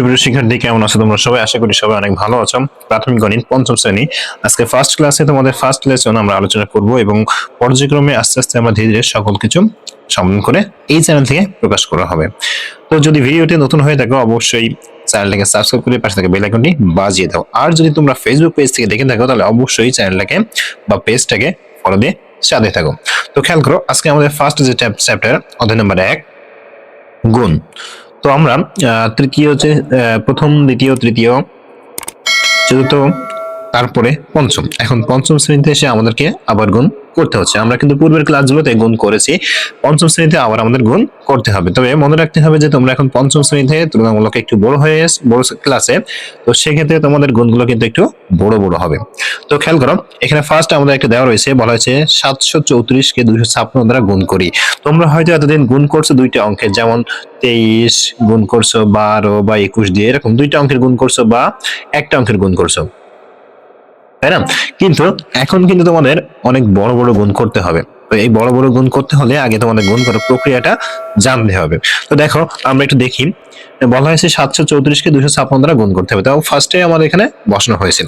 সুপ্রিয় শিক্ষার্থী, কেমন আছো তোমরা সবাই? আশা করি সবাই অনেক ভালো আছো। প্রাথমিক গণিত পঞ্চম শ্রেণি। আজকে ফার্স্ট ক্লাসে তোমাদের ফার্স্ট লেসন আমরা আলোচনা করব এবং পর্যায়ক্রমে আস্তে আস্তে আমরা ধীরে ধীরে সকল কিছু সমাধান করে এই চ্যানেল থেকে প্রকাশ করা হবে। তো যদি ভিডিওটি নতুন হয়ে থাকো, অবশ্যই চ্যানেলটাকে সাবস্ক্রাইব করে পাশে থাকা বেল আইকনটি বাজিয়ে দাও। আর যদি তোমরা ফেসবুক পেজ থেকে দেখে থাকো, তাহলে অবশ্যই চ্যানেলটাকে বা পেজটাকে ফলো দিয়ে সাথে থাকো। তো খেয়াল করো, আজকে আমাদের ফার্স্ট যে চ্যাপ্টার অধ্যায় নম্বর এক, গুণ। তো আমরা তৃতীয় যে প্রথম দ্বিতীয় তৃতীয় চতুর্থ তারপরে পঞ্চম। এখন পঞ্চম শ্রেণীতে এসে আমাদেরকে আবার গুণ করতে হচ্ছে। আমরা কিন্তু পূর্বের ক্লাসগুলোতে গুণ করেছি। পঞ্চম শ্রেণীতে আবার আমাদের গুণ করতে হবে। তবে মনে রাখতে হবে যে তোমরা এখন পঞ্চম শ্রেণীতে তুলনামূলক একটু বড় হয়ে বড় ক্লাসে তো সেক্ষেত্রে তোমাদের গুণগুলো কিন্তু একটু বড় বড় হবে। তো খেয়াল করো, এখানে ফার্স্ট আমাদের একটা দেওয়া রয়েছে, বলা হয়েছে সাতশো চৌত্রিশকে দুইশো ছাপ্পান্ন দ্বারা গুণ করি। তোমরা হয়তো এতদিন গুণ করছ দুইটা অঙ্কের যেমন তেইশ গুণ করছ বারো বা একুশ দিয়ে, এরকম দুইটা অঙ্কের গুণ করছ বা একটা অঙ্কের গুণ করছ। তাই না? কিন্তু এখন কিন্তু তোমাদের অনেক বড় বড় গুণ করতে হবে। তো এই বড় বড় গুণ করতে হলে আগে তোমাদের গুণ করার প্রক্রিয়াটা জানতে হবে। তো দেখো, আমরা একটু দেখি। বলা হয়েছে সাতশো চৌত্রিশকে দুশো ছাপ্পান্ন দ্বারা গুণ করতে হবে। তাও ফার্স্টে আমাদের এখানে বসানো হয়েছে।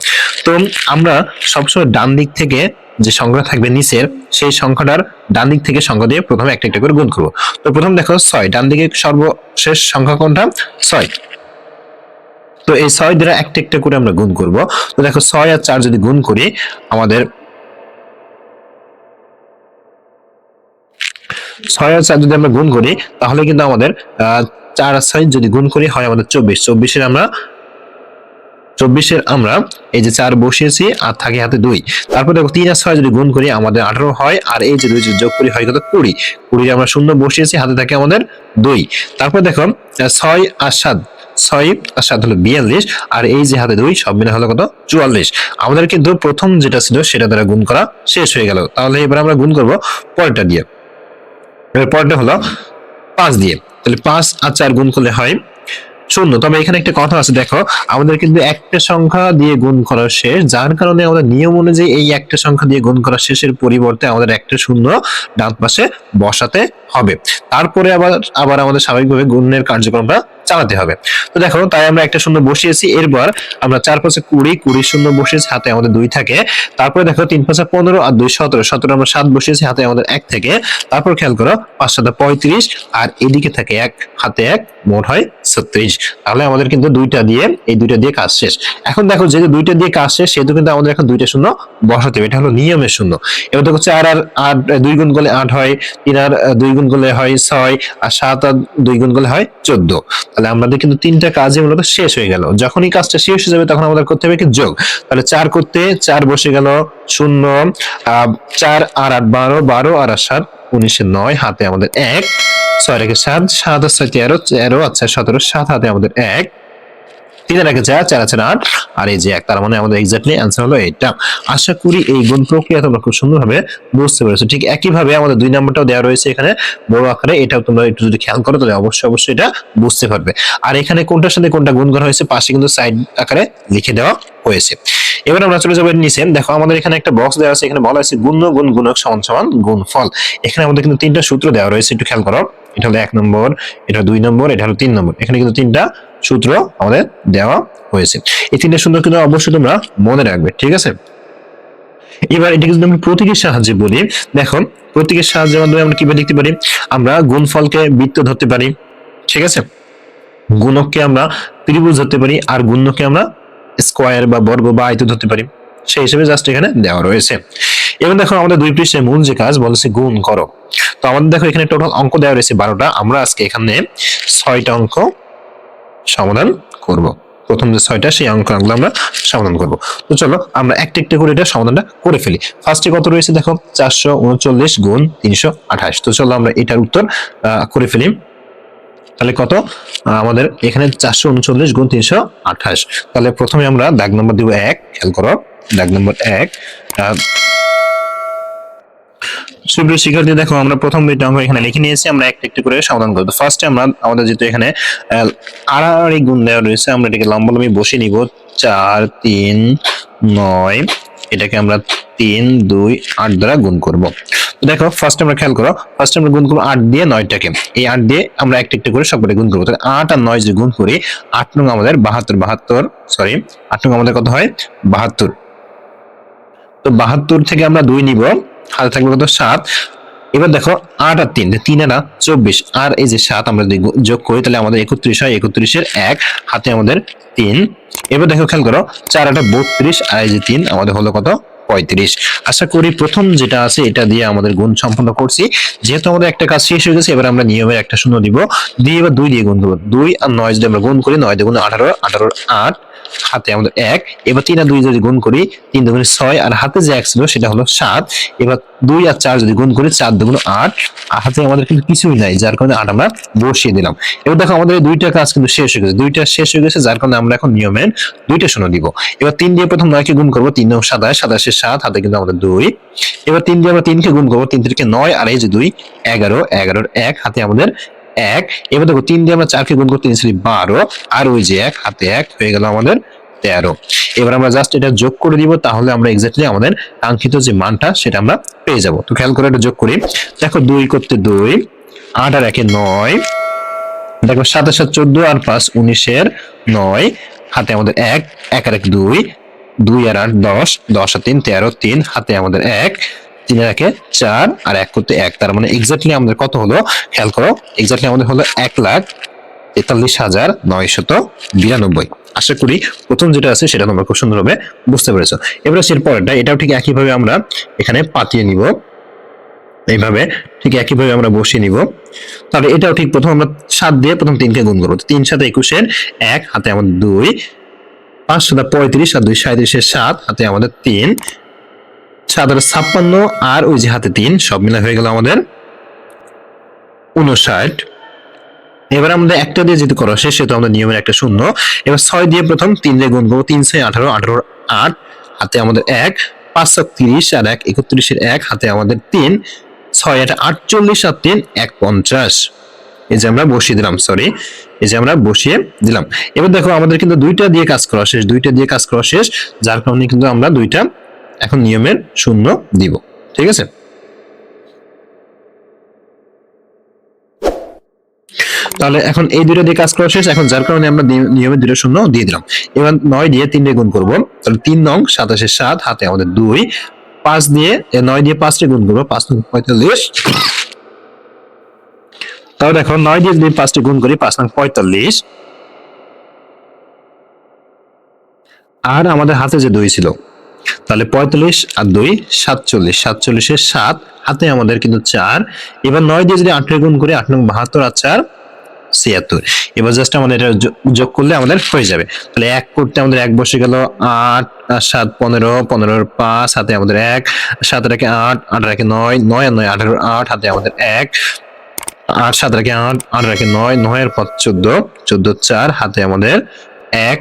তো আমরা সবসময় ডান দিক থেকে যে সংখ্যা থাকবে নিচের, সেই সংখ্যাটার ডান দিক থেকে সংখ্যা দিয়ে প্রথমে একটা একটা করে গুণ করব। তো প্রথম দেখো ছয়, ডান দিকে সর্বশেষ সংখ্যা কোনটা? ছয়। তো এই ছয় দ্বারা একটা একটা করে আমরা গুণ করব। তো দেখো ছয় আর চার যদি গুণ করি, আমাদের ছয় আর চার যদি আমরা গুণ করি, তাহলে কিন্তু আমাদের চার আর ছয় যদি গুণ করি হয় আমাদের চব্বিশ। চব্বিশের আমরা চব্বিশের আমরা এই যে চার বসিয়েছি আর থাকে হাতে দুই। তারপর দেখো তিন আর ছয় যদি গুণ করি আমাদের আঠারো হয়, আর এই যে দুই যদি যোগ করি হয় কত? কুড়ি। কুড়ি আমরা শূন্য বসিয়েছি, হাতে থাকে আমাদের দুই। তারপর দেখো ছয় আর সাত। ছয় আর সাত হলো বিয়াল্লিশ, আর এই যে হাতে দুই, সব মিলে হলো কত? চুয়াল্লিশ। আমাদের কিন্তু প্রথম যেটা ছিল, সেটা দ্বারা গুণ করা শেষ হয়ে গেল। তাহলে এবার আমরা গুণ করব পরেরটা দিয়ে। এবার পরেরটা হলো পাঁচ দিয়ে। তাহলে পাঁচ আর চার গুণ করলে হয় শূন্য। তবে এখানে একটা কথা আছে, দেখো, আমাদের কিন্তু একটা সংখ্যা দিয়ে গুণ করা শেষ, যার কারণে আমাদের নিয়ম অনুযায়ী এই একটা সংখ্যা দিয়ে গুণ করা শেষের পরিবর্তে আমাদের একটা শূন্য ডান পাশে বসাতে হবে। তারপরে আবার আবার আমাদের স্বাভাবিকভাবে গুণের কার্যক্রমটা চালাতে হবে। তো দেখো, তাই আমরা একটা শূন্য বসিয়েছি। এরপর আমরা চার পাশে কুড়ি কুড়ি শূন্য বসিয়েছি, হাতে আমাদের দুই থাকে। তারপরে দেখো, তিন পাশে পনেরো আর দুই সতেরো। সতেরো আমরা সাত বসিয়েছি, হাতে আমাদের এক থেকে। তারপর খেয়াল করো, পাঁচ সাথে পঁয়ত্রিশ আর এদিকে থাকে এক, হাতে এক, মোট হয় ছত্রিশ। তাহলে আমাদের কিন্তু দুইটা দিয়ে, এই দুইটা দিয়ে কাজ শেষ। এখন দেখো, যেহেতু দুইটা দিয়ে কাজ শেষ, সেহেতু কিন্তু আমাদের এখন দুইটা শূন্য বসাতে হবে। এটা হলো নিয়মের শূন্য। এবার দেখো, চার আর আট দুই গুণ করলে আট হয়, তিন আর দুই গুণ করলে হয় ছয়, আর সাত আর দুই গুণ করলে হয় চোদ্দ। তাহলে আমাদের কিন্তু তিনটা কাজই মূলত শেষ হয়ে গেল। যখনই কাজটা শেষ হয়ে যাবে তখন আমাদের করতে হবে কি যোগ। তাহলে চার করতে চার বসে গেল শূন্য চার আর আট বারো বারো আর আট সাত, উনিশে নয়, হাতে আমাদের এক। ছয় রেখে সাত সাত আর ছয় তেরো তেরো আচ্ছা সতেরো, সাত হাতে আমাদের এক। তিনে রেখে চার চার আছে আট। আর এই যে এক, তার মানে আমাদের এক্স্যাক্টলি অ্যান্সার হলো এটা আশা করি এই গুণ প্রক্রিয়া তোমরা খুব সুন্দরভাবে বুঝতে পেরেছ। ঠিক একইভাবে আমাদের দুই নাম্বারটাও দেওয়া রয়েছে এখানে বড় আকারে। এটাও তোমরা একটু যদি খেয়াল করো, তাহলে অবশ্যই অবশ্যই এটা বুঝতে পারবে। আর এখানে কোনটার সাথে কোনটা গুণ করা হয়েছে, পাশে কিন্তু সাইড আকারে লিখে দেওয়া হয়েছে। এবার আমরা চলে যাব নিচে। দেখো, আমাদের এখানে একটা বক্স দেওয়া আছে। এখানে বলা হয়েছে গুণ গুণ, গুণক, সমান সমান গুণ ফল এখানে আমাদের কিন্তু তিনটা সূত্র দেওয়া রয়েছে, একটু খেয়াল করো। এটা হলো এক নম্বর, এটা দুই নম্বর, এটা হলো তিন নম্বর। এখানে কিন্তু তিনটা সূত্র আমাদের দেওয়া হয়েছে। এই তিনটা সূত্র কিন্তু অবশ্যই তোমরা মনে রাখবে, ঠিক আছে? এবার এটাকে যদি আমি প্রতীকের সাহায্যে বলি, দেখো, প্রতীকের সাহায্যের মাধ্যমে আমরা কীভাবে লিখতে পারি? আমরা গুণফলকে বৃত্ত ধরতে পারি, ঠিক আছে? গুণককে আমরা ত্রিভুজ ধরতে পারি, আর গুণ্যকে আমরা স্কোয়ার বা বর্গ বা আয়ত ধরতে পারি। সেই হিসেবে জাস্ট এখানে দেওয়া রয়েছে। এবং দেখো আমাদের দুই পৃষ্ঠের মূল যে কাজ বলেছে গুণ করো। তো আমাদের দেখো এখানে টোটাল অঙ্ক দেওয়া রয়েছে বারোটা। আমরা আজকে এখানে ছয়টা অঙ্ক সমাধান করব। প্রথম যে ছয়টা, সেই অঙ্কগুলো আমরা সমাধান করব। তো চলো আমরা একটা একটা করে এটা সমাধানটা করে ফেলি। ফার্স্টে কত রয়েছে দেখো? চারশো উনচল্লিশ গুণ তিনশো আঠাশ। তো চলো আমরা এটার উত্তর করে ফেলি। তাহলে কত? আমাদের এখানে চারশো উনচল্লিশ গুণ তিনশো আঠাশ। তাহলে প্রথমে আমরা দাগ নম্বর দিব এক, খেয়াল করো। দাগ নম্বর এক। সুপ্রিয় শিক্ষার্থী, দেখো, আমরা প্রথম দুইটা অঙ্ক এখানে লিখে নিয়েছি, আমরা একটা একটা করে সমাধান করব। ফার্স্টে আমরা, আমাদের যেহেতু এখানে আড়াআড়ি গুণ দেওয়া রয়েছে, আমরা এটাকে লম্বালম্বি বসিয়ে নিব। চার, তিন, নয়, এটাকে আমরা তিন, দুই, আট দ্বারা গুণ করব। দেখো ফার্স্ট আমরা খেয়াল করো ফার্স্ট আমরা গুণ করব আট দিয়ে নয়টাকে। এই আট দিয়ে আমরা একটা একটা করে সবকটা গুণ করব। তাহলে আট আর নয় যদি গুণ করি, আট নং আমাদের বাহাত্তর বাহাত্তর সরি আট নং আমাদের কত হয়? বাহাত্তর। তো বাহাত্তর থেকে আমরা দুই নিব। হাতে থাকবে কত? সাত। এবার দেখো, আট আর তিন তিন আর চব্বিশ। আর এই যে সাত আমরা যোগ করি, তাহলে আমাদের একত্রিশ হয়, একত্রিশের এক। হাতে আমাদের তিন। এবার দেখো, খেয়াল করো, চার আটা বত্রিশ, আর এই যে তিন, আমাদের হলো কত? পঁয়ত্রিশ। আশা করি প্রথম যেটা আছে, এটা দিয়ে আমাদের গুণ সম্পন্ন করছি। যেহেতু আমাদের একটা কাজ শেষ হয়ে গেছে, এবার আমরা নিয়মের একটা শূন্য দিব। দিয়ে এবার দুই দিয়ে গুণ করব। দুই আর নয় যদি আমরা গুণ করি, নয় আঠারো আট, হাতে আমাদের এক। এবার তিন আর দুই যদি গুণ করি, তিন দুগুণে ছয়, আর হাতে যে এক ছিল, সেটা হলো সাত। এবার দুই আর চার যদি গুণ করি, চার দুগুণ আট। আর হাতে আমাদের কিন্তু কিছুই নাই, যার কারণে আট আমরা বসিয়ে দিলাম। এবার দেখো, আমাদের দুইটা কাজ কিন্তু শেষ হয়ে গেছে। দুইটা শেষ হয়ে গেছে, যার কারণে আমরা এখন নিয়মের দুইটা শূন্য দিব। এবার তিন দিয়ে প্রথম নয়কে গুণ করব, তিন নং সাতাশ। সাতাশের সাত, হাতে কিন্তু আমাদের দুই। এবার তিন দিয়ে আমরা তিনকে গুণ করব, তিন থেকে নয়, আর এই যে দুই, এগারো, এগারোর এক, হাতে আমাদের এক। এবার দেখো, তিন দিয়ে আমরা চারকে গুণ করতে তিন বারো, আর ওই যে এক, হাতে এক, হয়ে গেল আমাদের তেরো। এবার আমরা জাস্ট এটা যোগ করে দিব, তাহলে আমরা এক্স্যাক্টলি আমাদের কাঙ্ক্ষিত যে মানটা, সেটা আমরা পেয়ে যাব। তো খেয়াল করে এটা যোগ করি। দেখো, দুই করতে দুই, আট আর একে নয়। দেখো সাতাশ সাত চোদ্দ, আর পাঁচ উনিশের নয়। হাতে আমাদের এক এক আর এক দুই। দুই আর আট, দশ দশ আর তিন, তেরো, তিন, হাতে আমাদের এক, তিন আর একে চার, আর এক করতে এক। তার মানে এক্স্যাক্টলি আমাদের কত হলো? খেয়াল করো এক্স্যাক্টলি আমাদের হলো এক লাখ তেতাল্লিশ হাজার নয়শত বিরানব্বই। আশা করি প্রথম যেটা আছে সেটা তোমরা খুব সুন্দরভাবে বুঝতে পেরেছ। এবারে এর পরেরটা, এটাও ঠিক একইভাবে আমরা এখানে পাতিয়ে নিব। এইভাবে ঠিক একইভাবে আমরা বসিয়ে নিব। তাহলে এটাও ঠিক প্রথম আমরা সাত দিয়ে প্রথম তিনকে গুণ করব। তিন সাথে একুশের এক, হাতে আমাদের দুই পাঁচ পঁয়ত্রিশ আর দুই সাঁত্রিশের সাত, হাতে আমাদের তিন। সাত আর ছাপ্পান্ন আর ওই যে হাতে তিন, সব মিলে হয়ে গেল আমাদের উনষাট এবার আমাদের একটা দিয়ে যেহেতু করা শেষ, সেহেতু আমাদের নিয়মের একটা শূন্য। এবার ছয় দিয়ে প্রথম, তিন দিয়ে গুণ করব তিন ছয় আঠারো আঠারো আট, হাতে আমাদের এক পাঁচ সাত তিরিশ আর এক, একত্রিশের এক, হাতে আমাদের তিন, ছয় আট আটচল্লিশ আর তিন, এক পঞ্চাশ। এই যে আমরা বসিয়ে দিলাম সরি এই যে আমরা বসিয়ে দিলাম। এবার দেখো আমাদের কিন্তু দুইটা দিয়ে কাজ করা শেষ, দুইটা দিয়ে কাজ করা শেষ, যার কারণে কিন্তু আমরা দুইটা এখন নিয়মের শূন্য দিব, ঠিক আছে? তাহলে এখন এই দুটো দিয়ে কাজ করা শেষ, এখন যার কারণে আমরা নিয়মে দুটো শূন্য দিয়ে দিলাম। এবার নয় দিয়ে তিন দিয়ে গুণ করব, তাহলে তিন নং সাতাশে সাত, হাতে আমাদের দুই, পাঁচ দিয়ে নয় দিয়ে পাঁচটা গুণ করব, পাঁচ নং পঁয়তাল্লিশ তাহলে দেখো নয় দিয়ে যদি পাঁচটি গুণ করি, পাঁচ নং পঁয়তাল্লিশ। আর আমাদের হাতে যে দুই ছিল, তাহলে পঁয়তাল্লিশ আর দুই, সাতচল্লিশ। সাতচল্লিশের সাত, হাতে আমাদের কিন্তু চার। এবার নয় দিয়ে যদি আঠেরো গুণ করি, আট নং বাহাত্তর আর চার, ছিয়াত্তর। এবার জাস্ট আমাদের এটা যোগ করলে আমাদের হয়ে যাবে। তাহলে এক করতে আমাদের এক বসে গেল আট সাত পনেরো পনেরোর পাঁচ, হাতে আমাদের এক, সাত রেখে আট আট রাখে নয় নয় আর নয় আঠারো আট, হাতে আমাদের এক। আট, সাত রেখে আট আট রেখে নয়, নয়ের পর চোদ্দ চোদ্দ চার, হাতে আমাদের এক,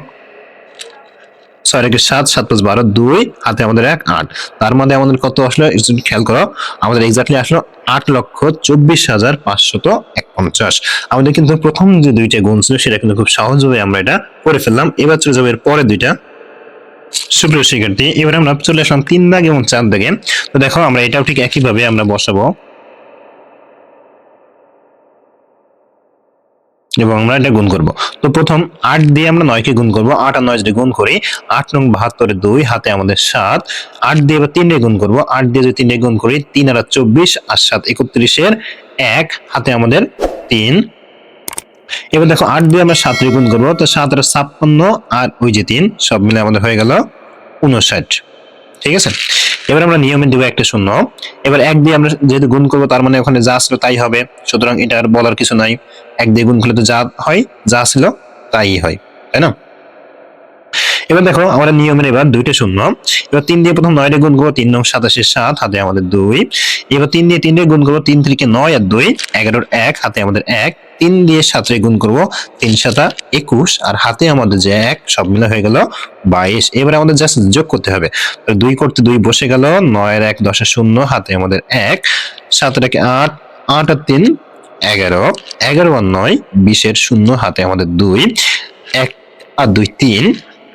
ছয় রেখে সাত সাত পাঁচ বারো, দুই, হাতে আমাদের এক, আট। তার মধ্যে আমাদের কত আসলো? খেয়াল করো, আমাদের এক্স্যাক্টলি আসলো আট লক্ষ চব্বিশ হাজার পাঁচশত এক পঞ্চাশ আমাদের কিন্তু প্রথম যে দুইটা গুণ ছিল, সেটা কিন্তু খুব সহজভাবে আমরা এটা করে ফেললাম। এবার চলে যাব এর পরে দুইটা। সুপ্রিয় শিক্ষার্থী, এবার আমরা চলে আসলাম তিন দাগ এবং চার দাগে তো দেখো, আমরা এটাও ঠিক একইভাবে আমরা বসাবো। এবং আমরা এটা গুণ করব। তো প্রথম আট দিয়ে আমরা নয়কে গুণ করব। আট আর নয় যদি গুণ করি, আট নং বাহাত্তরে দুই হাতে আমাদের সাত। আট দিয়ে এবার তিন গুণ করব। আট দিয়ে যদি তিন গুণ করি, তিন আর চব্বিশ আর সাত একত্রিশের এক, হাতে আমাদের তিন। এবার দেখো, আট দিয়ে আমরা সাত গুণ করব। তো সাত আর ছাপ্পান্ন আর ওই যে তিন, সব মিলে আমাদের হয়ে গেল উনষাট। ঠিক আছে? এবার আমরা নিয়মে দেবো একটা শূন্য। এবার এক দিয়ে আমরা যেহেতু গুণ করব, তার মানে ওখানে যা আসলো তাই হবে। সুতরাং এটা আর বলার কিছু নাই। এক দিয়ে গুণ করলে তো যা হয়, যা ছিল তাই হয়। তাই না? এবার দেখো আমাদের নিয়মের এবার দুইটা শূন্য। এবার তিন দিয়ে প্রথম নয় গুণ করব তিন নং সাতাশের সাত, হাতে আমাদের দুই। এবার তিন দিয়ে তিন দিয়ে গুণ করব তিন থেকে নয় আর দুই, এগারোর এক, হাতে আমাদের এক। তিন দিয়ে সাতরে গুণ করব তিন সাতা একুশ, আর হাতে আমাদের যে এক, সব মিলে হয়ে গেল বাইশ। এবার আমাদের জাস্ট যোগ করতে হবে। দুই করতে দুই বসে গেল, নয়ের এক, দশের শূন্য, হাতে আমাদের এক, সাতের একে আট আট আর তিন, এগারো। এগারো আর নয়, বিশের শূন্য, হাতে আমাদের দুই, এক আর দুই তিন।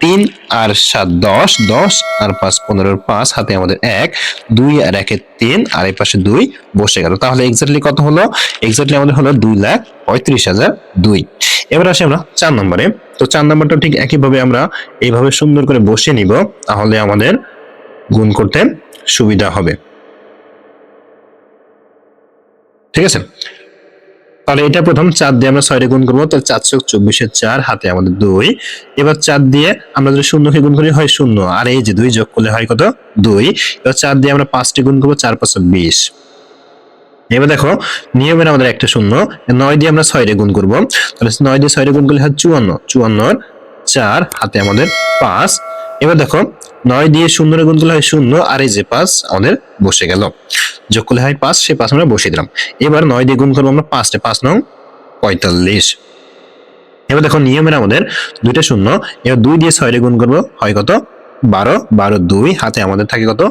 তিন আর সাত দশ দশ আর পাঁচ পনেরোর পাঁচ, হাতে আমাদের এক, দুই আর একে তিন, আর এই পাশে দুই বসে গেল। তাহলে এক্স্যাক্টলি কত হলো? এক্স্যাক্টলি আমাদের হলো দুই লাখ পঁয়ত্রিশ হাজার দুই। এবার আসি আমরা চার নম্বরে। তো চার নম্বরটা ঠিক একইভাবে আমরা এইভাবে সুন্দর করে বসিয়ে নিব, তাহলে আমাদের গুণ করতে সুবিধা হবে। ঠিক আছে? তাহলে এটা প্রথম চার দিয়ে আমরা ছয়টা গুণ করব, তাহলে চার চোখ চব্বিশের চার, হাতে আমাদের দুই। এবার চার দিয়ে আমরা যদি শূন্যকে গুণ করি, হয় শূন্য। আর এই যে দুই যোগ করলে হয় কত? দুই। এবার চার দিয়ে আমরা পাঁচটি গুণ করব, চার পাঁচশো বিশ। এবার দেখো, নিয়মের আমাদের একটা শূন্য, নয় দিয়ে আমরা ছয়টা গুণ করব। তাহলে নয় দিয়ে ছয়টা গুণ করলে হয় চুয়ান্ন। চুয়ান্নর চার, হাতে আমাদের পাঁচ। এবার দেখো নয় দিয়ে শূন্যরে গুণ করলে হয় শূন্য, আর এই যে পাঁচ, আমাদের বসে গেল। যোগ করলে হয় পাঁচ সে পাঁচ আমরা বসিয়ে দিলাম। এবার নয় দিয়ে গুণ করব আমরা পাঁচটা পাঁচ নং পঁয়তাল্লিশ। এবার দেখো নিয়মের আমাদের দুইটা শূন্য, এবার দুই দিয়ে ছয় গুণ করব হয় কত? বারো বারো দুই, হাতে আমাদের থাকে কত?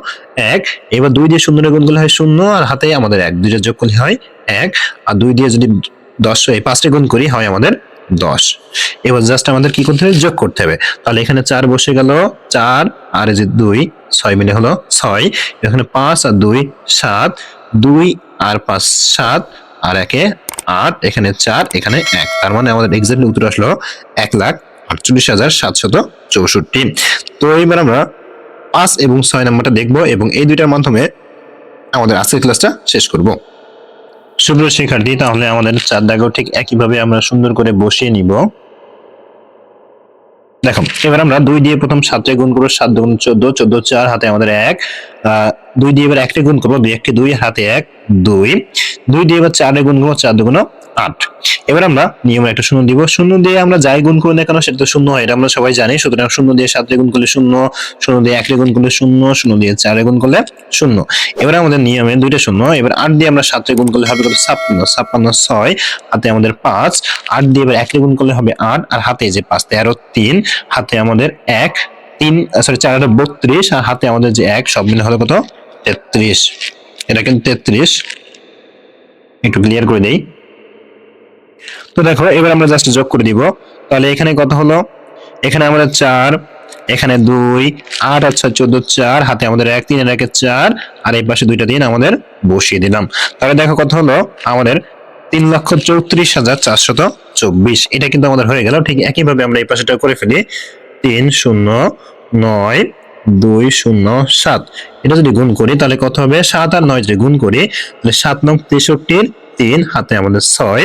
এক। এবার দুই দিয়ে শূন্য গুণ করলে হয় শূন্য, আর হাতে আমাদের এক। দুইটা যোগ করলে হয় এক, আর দুই দিয়ে যদি দশ, এই পাঁচটা গুণ করি হয় আমাদের দশ। এবার জাস্ট আমাদের কি করতে হবে? যোগ করতে হবে। তাহলে এখানে চার বসে গেল চার, আর এই যে দুই, ছয় মিলে হলো ছয়। এখানে পাঁচ আর দুই, সাত। দুই আর পাঁচ, সাত। আর একে আট, এখানে চার, এখানে এক। তার মানে আমাদের এক্সাক্টলি উত্তর আসলো এক লাখ আটচল্লিশ হাজার সাতশত চৌষট্টি। তো এইবার আমরা পাঁচ এবং ছয় নাম্বারটা দেখব এবং এই দুইটার মাধ্যমে আমাদের আজকের ক্লাসটা শেষ করব। সুপ্রিয় শিক্ষার্থী তাহলে আমাদের চার দাগও ঠিক একইভাবে আমরা সুন্দর করে বসিয়ে নিব। দেখো, এবার আমরা দুই দিয়ে প্রথম সাতটা গুণ করব, সাত গুণ চোদ্দ চোদ্দ চার, হাতে আমাদের এক। দুই দিয়ে এবার একটা গুণ করব দুই এককে দুই, হাতে এক, দুই। দুই দিয়ে এবার চারে গুণ করব, চার দুগুণ আট। এবার আমরা নিয়মের একটা শূন্য দিব। শূন্য দিয়ে আমরা যাই গুণ করি না কেন সেটা তো শূন্য হয় এটা আমরা সবাই জানি। সুতরাং শূন্য দিয়ে সাতরে গুণ করলে শূন্য শূন্য দিয়ে একরে গুণ করলে শূন্য শূন্য দিয়ে চারে গুণ করলে শূন্য। এবার আমাদের নিয়মে দুইটা শূন্য, এবার আট দিয়ে আমরা সাতরে গুণ করলে হবে কত? ছাপ্পান্ন। ছাপ্পান্ন ছয়, হাতে আমাদের পাঁচ। আট দিয়ে এবার একরে গুণ করলে হবে আট, আর হাতে যে পাঁচ, তেরো, তিন, হাতে আমাদের এক, তিন সরি চার বত্রিশ, আর হাতে আমাদের যে এক, সব মিলে হলো কত? তেত্রিশ। এটা কিন্তু তেত্রিশ। একটু ক্লিয়ার করে দেই। তো দেখো, এবার আমরা জাস্ট যোগ করে দিব। তাহলে এখানে কত হলো? এখানে আমাদের চার, এখানে দুই, আট আর ছয়, চোদ্দ, চার, হাতে আমাদের এক, তিন একে চার, আর এই পাশে দুইটা দিন আমাদের বসিয়ে দিলাম। তাহলে দেখো কত হলো? আমাদের তিন লক্ষ চৌত্রিশ হাজার চারশত চব্বিশ। এটা কিন্তু আমাদের হয়ে গেল। ঠিক একইভাবে আমরা এই পাশেটা করে ফেলি। তিন, শূন্য, নয়, দুই, শূন্য, সাত। এটা যদি গুণ করি, তাহলে কত হবে? সাত আর নয় যদি গুণ করি, তাহলে সাত নং তেষট্টির তিন, হাতে আমাদের ছয়।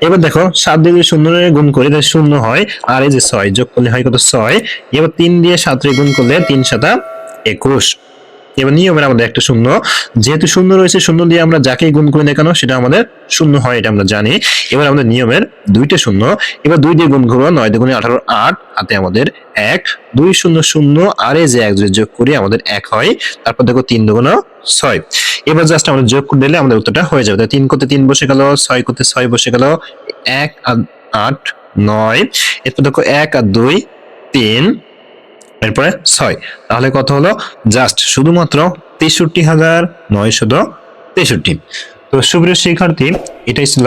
এবার দেখো, সাত দিয়ে শূন্য গুণ করি, তাহলে শূন্য হয় আর এই যে ছয় যোগ করলে হয় কত ছয়? এবার তিন দিয়ে সাত গুণ করলে তিন সাতা একুশ। এবার নিয়মের আমাদের একটা শূন্য। যেহেতু শূন্য রয়েছে, শূন্য দিয়ে আমরা যাকেই গুণ করি না কেন, সেটা আমাদের শূন্য হয়, এটা আমরা জানি। এবার আমাদের নিয়মের দুইটা শূন্য। এবার দুই দিয়ে গুণ করব নয় দুগুণে আঠারো, আট, হাতে আমাদের এক। দুই শূন্য শূন্য, আর যে এক যোগ করি, আমাদের এক হয়। তারপর দেখো তিন দুগুণ ছয়। এবার জাস্ট আমরা যোগ করে দিলে আমাদের উত্তরটা হয়ে যাবে। তিন করতে তিন বসে গেল, ছয় করতে ছয় বসে গেল, এক আট, নয়। এরপর দেখো এক আর দুই, তিন। এরপরে ছয়। তাহলে কত হলো? জাস্ট শুধুমাত্র তেষট্টি হাজার নয়শত তেষট্টি। তো সুপ্রিয় শিক্ষার্থী, এটাই ছিল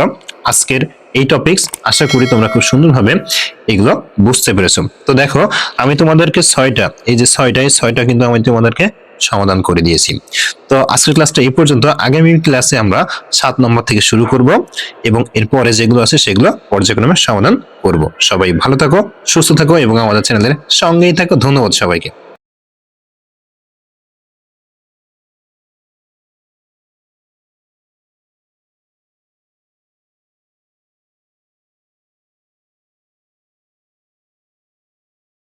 আজকের এই টপিক্স আশা করি তোমরা খুব সুন্দরভাবে এগুলো বুঝতে পেরেছ। তো দেখো, আমি তোমাদেরকে ছয়টা, এই যে ছয়টা এই ছয়টা কিন্তু আমি তোমাদেরকে সমাধান করে দিয়েছি। তো আজকের ক্লাসটা এই পর্যন্ত। আগামী ক্লাসে আমরা সাত নম্বর থেকে শুরু করব এবং এরপরে যেগুলো আছে সেগুলো পর্যায়ক্রমে সমাধান করব। সবাই ভালো থাকো, সুস্থ থাকো এবং আমাদের চ্যানেলের সঙ্গেই থাকো। ধন্যবাদ সবাইকে।